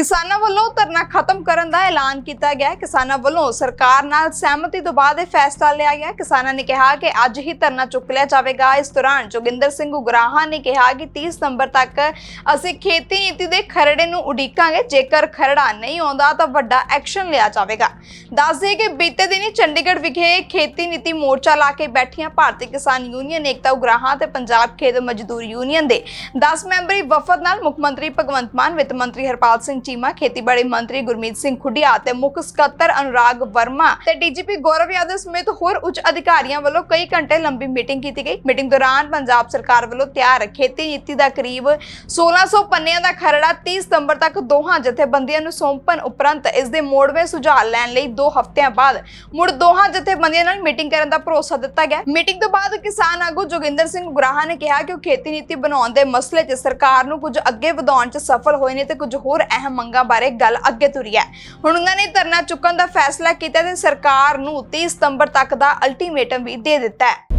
ਕਿਸਾਨਾਂ ਵੱਲੋਂ ਧਰਨਾ ਖਤਮ ਕਰਨ ਦਾ ਐਲਾਨ ਕੀਤਾ ਗਿਆ ਕਿਸਾਨਾਂ ਵੱਲੋਂ ਸਰਕਾਰ ਨਾਲ ਸਹਿਮਤੀ ਤੋਂ ਬਾਅਦ ਇਹ ਫੈਸਲਾ ਲਿਆ ਗਿਆ ਕਿਸਾਨਾਂ ਨੇ ਕਿਹਾ ਕਿ ਅੱਜ ਹੀ ਧਰਨਾ ਚੁੱਕ ਲਿਆ ਜਾਵੇਗਾ। ਇਸ ਦੌਰਾਨ ਜੋਗਿੰਦਰ ਸਿੰਘ ਉਗਰਾਹਾਂ ਨੇ ਕਿਹਾ ਕਿ 30 ਸਤੰਬਰ ਤੱਕ ਅਸੀਂ ਖੇਤੀ ਨੀਤੀ ਦੇ ਖਰੜੇ ਨੂੰ ਉਡੀਕਾਂਗੇ। ਜੇਕਰ ਖਰੜਾ ਨਹੀਂ ਆਉਂਦਾ ਤਾਂ ਵੱਡਾ ਐਕਸ਼ਨ ਲਿਆ ਜਾਵੇਗਾ। ਦੱਸ ਦਈਏ ਕਿ ਬੀਤੇ ਦਿਨੀ ਚੰਡੀਗੜ੍ਹ ਵਿਖੇ ਖੇਤੀ ਨੀਤੀ ਮੋਰਚਾ ਲਾ ਕੇ ਬੈਠੀਆਂ ਭਾਰਤੀ ਕਿਸਾਨ ਯੂਨੀਅਨ, ਏਕਤਾ ਉਗਰਾਹਾਂ ਤੇ ਪੰਜਾਬ ਖੇਤ ਮਜ਼ਦੂਰ ਯੂਨੀਅਨ ਦੇ 10 ਮੈਂਬਰੀ ਵਫਦ ਨਾਲ ਮੁੱਖ ਮੰਤਰੀ ਭਗਵੰਤ ਮਾਨ, ਵਿੱਤ ਮੰਤਰੀ ਹਰਪਾਲ ਸਿੰਘ ਚੀਮਾ ਖੇਤੀਬਾੜੀ ਮੰਤਰੀ ਗੁਰਮੀਤ ਸਿੰਘ ਖੁੱਡੀਆ ਤੇ ਮੁੱਖ ਸਕੱਤਰ ਅਨੁਰਾਗ ਵਰਮਾ ਤੇ ਡੀਜੀਪੀ ਗੌਰਵ ਯਾਦਵ ਸਮੇਤ ਹੋਰ ਉੱਚ ਅਧਿਕਾਰੀਆਂ ਵੱਲੋਂ ਕਈ ਘੰਟੇ ਲੰਬੀ ਮੀਟਿੰਗ ਕੀਤੀ ਗਈ। ਮੀਟਿੰਗ ਦੌਰਾਨ ਪੰਜਾਬ ਸਰਕਾਰ ਵੱਲੋਂ ਤਿਆਰ ਖੇਤੀ ਨੀਤੀ ਦਾ ਕਰੀਬ 1600 ਪੰਨਿਆਂ ਦਾ ਖਰੜਾ 30 ਸਤੰਬਰ ਤੱਕ ਦੋਹਾਂ ਜਥੇਬੰਦੀਆਂ ਨੂੰ ਸੌਂਪਣ ਉਪਰੰਤ ਇਸ ਦੇ ਮੋੜਵੇਂ ਸੁਝਾਅ ਲੈਣ ਲਈ 2 ਹਫ਼ਤਿਆਂ ਬਾਅਦ ਮੁੜ ਦੋਹਾਂ ਜਥੇਬੰਦੀਆਂ ਨਾਲ ਮੀਟਿੰਗ ਕਰਨ ਦਾ ਭਰੋਸਾ ਦਿੱਤਾ ਗਿਆ। ਮੀਟਿੰਗ ਤੋਂ ਬਾਅਦ ਕਿਸਾਨ ਆਗੂ ਜੋਗਿੰਦਰ ਸਿੰਘ ਗੁਰਾਹਾ ਨੇ ਕਿਹਾ ਕਿ ਉਹ ਖੇਤੀ ਨੀਤੀ ਬਣਾਉਣ ਦੇ ਮਸਲੇ 'ਚ ਸਰਕਾਰ ਨੂੰ ਕੁਝ ਅੱਗੇ ਵਧਾਉਣ 'ਚ ਸਫਲ ਹੋਏ ਨੇ ਤੇ ਕੁਝ ਹੋਰ ਅਹਿਮ ਮੰਗਾਂ ਬਾਰੇ ਗੱਲ ਅੱਗੇ ਤੁਰੀ ਹੈ। ਹੁਣ ਉਹਨਾਂ ਨੇ ਧਰਨਾ ਚੁੱਕਣ ਦਾ ਫੈਸਲਾ ਕੀਤਾ ਤੇ ਸਰਕਾਰ ਨੂੰ 30 ਸਤੰਬਰ ਤੱਕ ਦਾ ਅਲਟੀਮੇਟਮ ਵੀ ਦੇ ਦਿੱਤਾ ਹੈ।